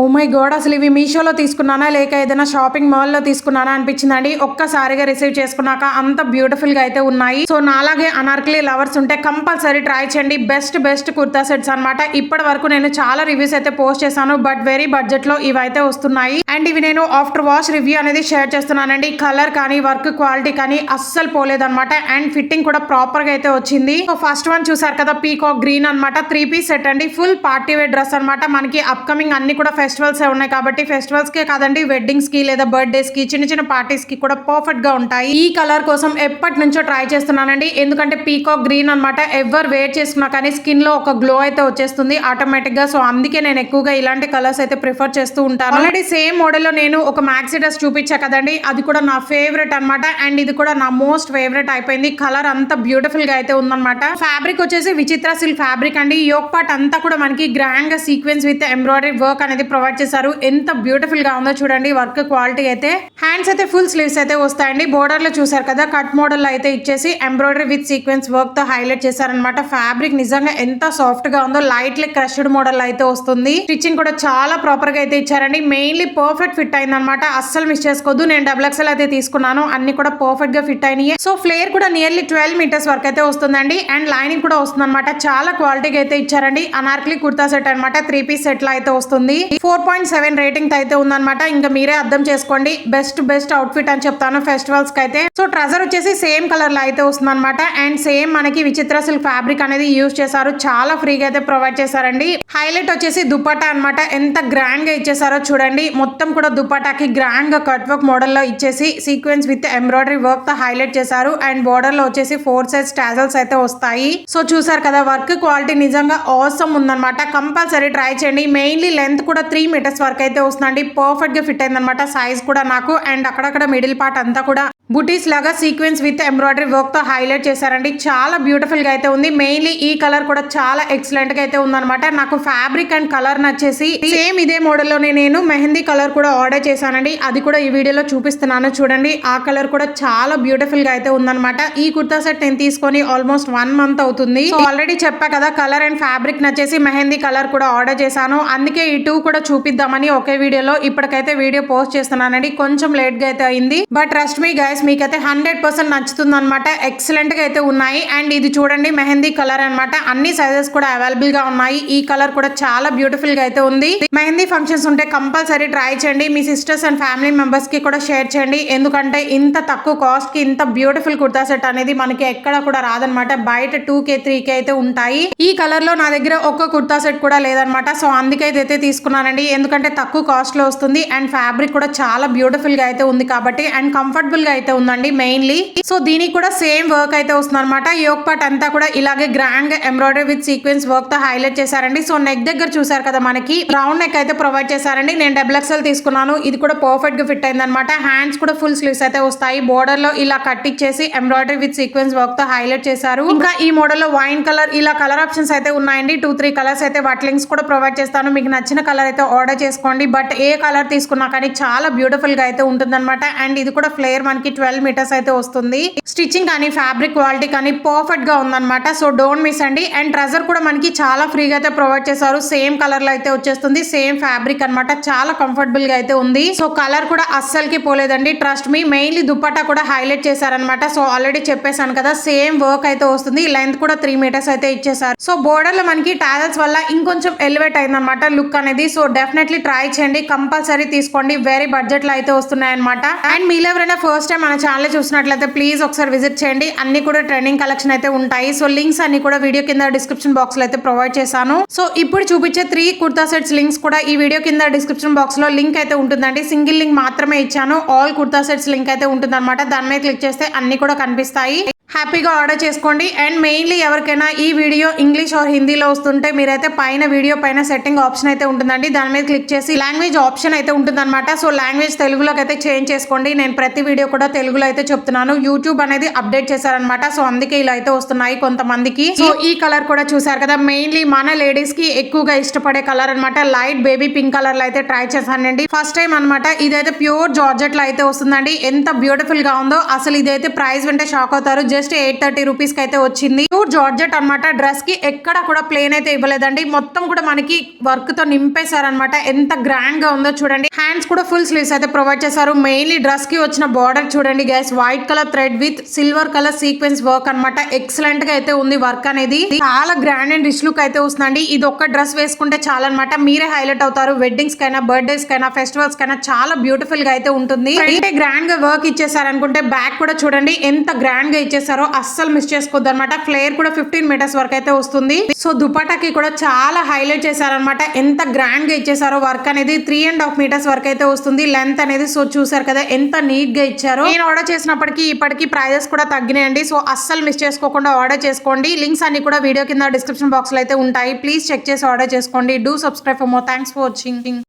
Oh my అసలు ఇవి మీషోలో తీసుకున్నానా? లేక ఏదైనా షాపింగ్ మాల్లో తీసుకున్నానా అనిపించిందండి? ఒక్కసారిగా రిసీవ్ చేసుకున్నాక అంత బ్యూటిఫుల్గా అయితే ఉన్నాయి. సో నాలాగే అనార్కలి లవర్స్ ఉంటే కంపల్సరీ ట్రై చేయండి. బెస్ట్ బెస్ట్ కుర్తా సెట్స్ అన్నమాట. ఇప్పటి వరకు నేను చాలా రివ్యూస్ అయితే పోస్ట్ చేశాను. బట్ వెరీ బడ్జెట్లో వస్తున్నాయి. అండ్ ఇవి నేను ఆఫ్టర్ వాష్ రివ్యూ అనేది షేర్ చేస్తున్నానండి. కలర్ కానీ వర్క్ క్వాలిటీ కానీ అస్సలు పోలేదన్నమాట. అండ్ ఫిట్టింగ్ కూడా ప్రాపర్గా అయితే వచ్చింది. సో ఫస్ట్ వన్ చూసారు కదా పీకాక్ గ్రీన్ అన్నమాట. త్రీ పీస్ సెట్ అండి. ఫుల్ పార్టీ వేర్ డ్రెస్ అన్నమాట. మనకి అప్కమింగ్ అన్ని కూడా ఫెస్టివల్స్ ఉన్నాయి కాబట్టి ఫెస్టివల్స్ కే కాదండి వెడ్డింగ్స్కి లేదా బర్త్డేస్కి చిన్న చిన్న పార్టీస్కి కూడా పర్ఫెక్ట్గా ఉంటాయి. ఈ కలర్ కోసం ఎప్పటి నుంచో ట్రై చేస్తున్నానండి. ఎందుకంటే పీకాక్ గ్రీన్ అన్నమాట ఎవరు వేర్ చేసుకున్నా కానీ స్కిన్లో ఒక గ్లో అయితే వచ్చేస్తుంది ఆటోమేటిక్గా సో అందుకే నేను ఎక్కువగా ఇలాంటి కలర్స్ అయితే ప్రిఫర్ చేస్తూ ఉంటాను. ఆల్రెడీ సేమ్ మోడల్లో నేను ఒక మ్యాక్సీ డ్రెస్ చూపించా కదండి. అది కూడా నా ఫేవరెట్ అన్నమాట. అండ్ ఇది కూడా నా మోస్ట్ ఫేవరెట్ అయిపోయింది. కలర్ అంత బ్యూటిఫుల్గా అయితే ఉందన్నమాట. ఫ్యాబ్రిక్ వచ్చేసి విచిత్ర సిల్క్ ఫ్యాబ్రిక్ అండి. యోక్ పార్ట్ అంతా కూడా మనకి గ్రాండ్గా సీక్వెన్స్ విత్ ఎంబ్రాయిడరీ వర్క్ అనేది ప్రొవైడ్ చేశారు. ఎంత బ్యూటిఫుల్గా ఉందో చూడండి. వర్క్ క్వాలిటీ అయితే. హ్యాండ్స్ అయితే ఫుల్ స్లీవ్స్ అయితే వస్తాయండి. బోర్డర్లో చూసారు కదా కట్ మోడల్ అయితే ఇచ్చేసి ఎంబ్రాయిడరీ విత్ సీక్వెన్స్ వర్క్తో హైలైట్ చేశారనమాట ఫ్యాబ్రిక్ నిజంగా ఎంత సాఫ్ట్గా ఉందో లైట్లీ క్రష్డ్ మోడల్ అయితే వస్తుంది. స్టిచ్చింగ్ కూడా చాలా ప్రాపర్గా అయితే ఇచ్చారండి. మెయిన్లీ పర్ఫెక్ట్ ఫిట్ అయిందనమాట అస్సలు మిస్ చేసుకోవద్దు నేను డబుల్ ఎక్సెల్ అయితే తీసుకున్నాను. అన్ని కూడా పర్ఫెక్ట్గా ఫిట్ అయినాయి. సో ఫ్లేర్ కూడా నియర్లీ ట్వెల్వ్ మీటర్స్ వరకు అయితే వస్తుందండి. అండ్ లైనింగ్ కూడా వస్తుంది అనమాట చాలా క్వాలిటీగా అయితే ఇచ్చారండి. అనార్కలి కుర్తా సెట్ అనమాట త్రీ పీస్ సెట్లో అయితే వస్తుంది. ఫోర్ పాయింట్ సెవెన్ రేటింగ్ అయితే ఉందన్నమాట. ఇంకా మీరే అర్థం చేసుకోండి. బెస్ట్ బెస్ట్ అవుట్ ఫిట్ అని చెప్తాను ఫెస్టివల్స్కి అయితే. సో ట్రెజర్ వచ్చేసి సేమ్ కలర్లో అయితే వస్తుంది అనమాట అండ్ సేమ్ మనకి విచిత్ర సిల్క్ ఫ్యాబ్రిక్ అనేది యూజ్ చేశారు. చాలా ఫ్రీగా అయితే ప్రొవైడ్ చేశారండి. హైలైట్ వచ్చేసి దుపట్టా అన్నమాట. ఎంత గ్రాండ్గా ఇచ్చేసారో చూడండి. మొత్తం కూడా దుపాటాకి గ్రాండ్ కట్ వర్క్ మోడల్లో ఇచ్చేసి సీక్వెన్స్ విత్ ఎంబ్రాయిడరీ వర్క్తో హైలైట్ చేశారు. అండ్ బోర్డర్లో వచ్చేసి ఫోర్ సైజ్ టాజల్స్ అయితే వస్తాయి. సో చూసారు కదా వర్క్ క్వాలిటీ నిజంగా అవసరం ఉందన్నమాట. కంపల్సరీ ట్రై చేయండి. మెయిన్లీ లెంత్ కూడా త్రీ మీటర్స్ వరకు అయితే వస్తుందండి. పర్ఫెక్ట్గా ఫిట్ అయిందనమాట సైజ్ కూడా నాకు. అండ్ అక్కడక్కడ మిడిల్ పార్ట్ అంతా కూడా బుటీస్ లాగా సీక్వెన్స్ విత్ ఎంబ్రాయిడరీ వర్క్తో హైలైట్ చేశారండి. చాలా బ్యూటిఫుల్గా అయితే ఉంది. మెయిన్లీ ఈ కలర్ కూడా చాలా ఎక్సలెంట్గా అయితే ఉందన్నమాట. నాకు ఫ్యాబ్రిక్ అండ్ కలర్ నచ్చేసి సేమ్ ఇదే మోడల్లోనే నేను మెహందీ కలర్ కూడా ఆర్డర్ చేశానండి. అది కూడా ఈ వీడియోలో చూపిస్తున్నాను చూడండి. ఆ కలర్ కూడా చాలా బ్యూటిఫుల్గా అయితే ఉందన్నమాట. ఈ కుర్తా సెట్ నేను తీసుకొని ఆల్మోస్ట్ వన్ మంత్ అవుతుంది. ఆల్రెడీ చెప్పా కదా కలర్ అండ్ ఫ్యాబ్రిక్ నచ్చేసి మెహందీ కలర్ కూడా ఆర్డర్ చేశాను. అందుకే ఈ టూ కూడా చూపిద్దామని ఒకే వీడియోలో ఇప్పటికైతే వీడియో పోస్ట్ చేస్తున్నానండి. కొంచెం లేట్గా అయితే అయింది. బట్ ట్రస్ట్ మీ గైస్ మీకైతే హండ్రెడ్ పర్సెంట్ నచ్చుతుంది అనమాట ఎక్సలెంట్ అయితే ఉన్నాయి. అండ్ ఇది చూడండి మెహందీ కలర్ అన్నమాట. అన్ని సైజెస్ కూడా అవైలబుల్గా ఉన్నాయి. ఈ కలర్ కూడా చాలా బ్యూటిఫుల్గా అయితే ఉంది. మెహందీ ఫంక్షన్స్ ఉంటే కంపల్సరీ ట్రై చేయండి. మీ సిస్టర్స్ అండ్ ఫ్యామిలీ మెంబర్స్కి కూడా షేర్ చేయండి. ఎందుకంటే ఇంత తక్కువ కాస్ట్కి ఇంత బ్యూటిఫుల్ కుర్తా సెట్ అనేది మనకి ఎక్కడ కూడా రాదనమాట బయట టూ కే త్రీ కే అయితే ఉంటాయి. ఈ కలర్లో నా దగ్గర ఒక్క కుర్తా సెట్ కూడా లేదనమాట సో అందుకే అయితే తీసుకున్నానండి. ఎందుకంటే తక్కువ కాస్ట్లో వస్తుంది. అండ్ ఫ్యాబ్రిక్ కూడా చాలా బ్యూటిఫుల్గా అయితే ఉంది కాబట్టి అండ్ కంఫర్టబుల్గా అయితే ఉందండి మెయిన్లీ సో దీనికి కూడా సేమ్ వర్క్ అయితే వస్తుంది అనమాట యోగ్ పార్ట్ అంతా కూడా ఇలాగే గ్రాండ్ ఎంబ్రాయిడరీ విత్ సీక్వెన్స్ వర్క్తో హైలైట్ చేశారండి. సో నెక్ దగ్గర చూసారు కదా మనకి రౌండ్ నెక్ అయితే ప్రొవైడ్ చేశారండి. నేను డబుల్ ఎక్స్ఎల్ తీసుకున్నాను. ఇది కూడా పర్ఫెక్ట్గా ఫిట్ అయింది అనమాట హ్యాండ్స్ కూడా ఫుల్ స్లీవ్స్ అయితే వస్తాయి. బోర్డర్లో ఇలా కట్టించేసి ఎంబ్రాయిడరీ విత్ సీక్వెన్స్ వర్క్తో హైలైట్ చేశారు. ఇంకా ఈ మోడల్లో వైన్ కలర్ ఇలా కలర్ ఆప్షన్స్ అయితే ఉన్నాయండి. టూ త్రీ కలర్స్ అయితే వాటి లింక్స్ కూడా ప్రొవైడ్ చేస్తాను. మీకు నచ్చిన కలర్ అయితే ఆర్డర్ చేసుకోండి. బట్ ఏ కలర్ తీసుకున్నా కానీ చాలా బ్యూటిఫుల్గా అయితే ఉంటుందన్నమాట. అండ్ ఇది కూడా ఫ్లేయర్ మనకి ట్వెల్వ్ మీటర్స్ అయితే వస్తుంది. స్టిచ్చింగ్ కానీ ఫ్యాబ్రిక్ క్వాలిటీ కానీ పర్ఫెక్ట్గా ఉందన్నమాట. సో డోంట్ మిస్ అండి. అండ్ ట్రెజర్ కూడా మనకి చాలా ఫ్రీగా అయితే ప్రొవైడ్ చేశారు. సేమ్ కలర్లో అయితే వచ్చేస్తుంది. సేమ్ ఫ్యాబ్రిక్ అన్నమాట. చాలా కంఫర్టబుల్గా అయితే ఉంది. సో కలర్ కూడా అస్సలకి పోలేదండి. ట్రస్ట్ మీ మెయిన్లీ దుప్పట్టా కూడా హైలైట్ చేశారనమాట సో ఆల్రెడీ చెప్పేశాను కదా సేమ్ వర్క్ అయితే వస్తుంది. లెంత్ కూడా త్రీ మీటర్స్ అయితే ఇచ్చేసారు సో బోర్డర్లో మనకి టాజల్స్ వల్ల ఇంకొంచెం ఎలివేట్ అయిందనమాట లుక్ అనేది. సో డెఫినెట్లీ ట్రై చేయండి. కంపల్సరీ తీసుకోండి. వెరీ బడ్జెట్లో అయితే వస్తున్నాయి అనమాట అండ్ మీరు ఎవరైనా ఫస్ట్ టైం మన ఛానల్ చూసినట్లయితే ప్లీజ్ ఒకసారి విజిట్ చేయండి. అన్ని కూడా ట్రెండింగ్ కలెక్షన్ అయితే ఉంటాయి. సో లింక్స్ అన్ని కూడా వీడియో కింద డిస్క్రిప్షన్ బాక్స్లో అయితే ప్రొవైడ్ చేశాను. సో ఇప్పుడు చూపించే త్రీ కుర్తా సెట్స్ లింక్స్ కూడా ఈ వీడియో కింద డిస్క్రిప్షన్ బాక్స్లో లింక్ అయితే ఉంటుందండి. సింగిల్ లింక్ మాత్రమే ఇచ్చాను. ఆల్ కుర్తా సెట్స్ లింక్ అయితే ఉంటుంది దాని మీద క్లిక్ చేస్తే అన్ని కూడా కనిపిస్తాయి. హ్యాపీగా ఆర్డర్ చేసుకోండి. అండ్ మెయిన్లీ ఎవరికైనా ఈ వీడియో ఇంగ్లీష్ ఆర్ హిందీలో వస్తుంటే మీరైతే పైన వీడియో పైన సెట్టింగ్ ఆప్షన్ అయితే ఉంటుందండి. దాని మీద క్లిక్ చేసి లాంగ్వేజ్ ఆప్షన్ అయితే ఉంటుందన్నమాట. సో లాంగ్వేజ్ తెలుగులోకి అయితే చేంజ్ చేసుకోండి. నేను ప్రతి వీడియో కూడా తెలుగులో అయితే చెప్తున్నాను. యూట్యూబ్ అనేది అప్డేట్ చేశారనమాట సో అందుకే ఇలా అయితే వస్తున్నాయి కొంతమందికి. సో ఈ కలర్ కూడా చూసారు కదా. మెయిన్లీ మన లేడీస్కి ఎక్కువగా ఇష్టపడే కలర్ అన్నమాట. లైట్ బేబీ పింక్ కలర్లో అయితే ట్రై చేశానండి. ఫస్ట్ టైం అన్నమాట ఇదైతే ప్యూర్ జార్జెట్లో అయితే వస్తుందండి. ఎంత బ్యూటిఫుల్గా ఉందో అసలు ఇదైతే ప్రైస్ వింటే షాక్ అవుతారు. జస్ట్ జస్ట్ ఎయిట్ థర్టీ రూపీస్కి అయితే వచ్చింది. ప్యూర్ జార్జెట్ అన్నమాట. డ్రెస్కి ఎక్కడ కూడా ప్లేన్ అయితే ఇవ్వలేదండి. మొత్తం కూడా మనకి వర్క్తో నింపేశారనమాట ఎంత గ్రాండ్గా ఉందో చూడండి. హ్యాండ్స్ కూడా ఫుల్ స్లీవ్స్ అయితే ప్రొవైడ్ చేశారు. మెయిన్లీ డ్రెస్కి వచ్చిన బార్డర్ చూడండి gas white colour thread with silver colour sequence work అన్నమాట. ఎక్సలెంట్గా అయితే ఉంది వర్క్ అనేది. చాలా గ్రాండ్ అండ్ రిచ్ లుక్ అయితే వస్తుందండి. ఇది ఒక్క డ్రెస్ వేసుకుంటే చాలా అనమాట మీరే హైలైట్ అవుతారు. వెడ్డింగ్స్ కైనా బర్త్డేస్ కైనా ఫెస్టివల్స్ కైనా చాలా బ్యూటిఫుల్గా అయితే ఉంటుంది. అంటే గ్రాండ్గా వర్క్ ఇచ్చేసారు అనుకుంటే బ్యాక్ కూడా చూడండి. ఎంత గ్రాండ్గా ఇచ్చేసారు అస్సలు మిస్ చేసుకోవద్దు అనమాట ఫ్లేయర్ కూడా ఫిఫ్టీన్ మీటర్స్ వరకు అయితే వస్తుంది. సో దుపాటాకి కూడా చాలా హైలైట్ చేశారనమాట ఎంత గ్రాండ్గా ఇచ్చేసారో వర్క్ అనేది త్రీ అండ్ హాఫ్ మీటర్స్ వరకు అయితే వస్తుంది. లెంత్ అనేది సో చూసారు కదా ఎంత నీట్గా ఇచ్చారు. నేను ఆర్డర్ చేసినప్పటికీ ఇప్పటికీ ప్రైజెస్ కూడా తగ్గినాయండి. సో అస్సలు మిస్ చేసుకోకుండా ఆర్డర్ చేసుకోండి. లింక్స్ అన్ని కూడా వీడియో కింద డిస్క్రిప్షన్ బాక్స్లో అయితే ఉంటాయి. ప్లీజ్ చెక్ చేసి ఆర్డర్ చేసుకోండి. Do subscribe more thanks for watching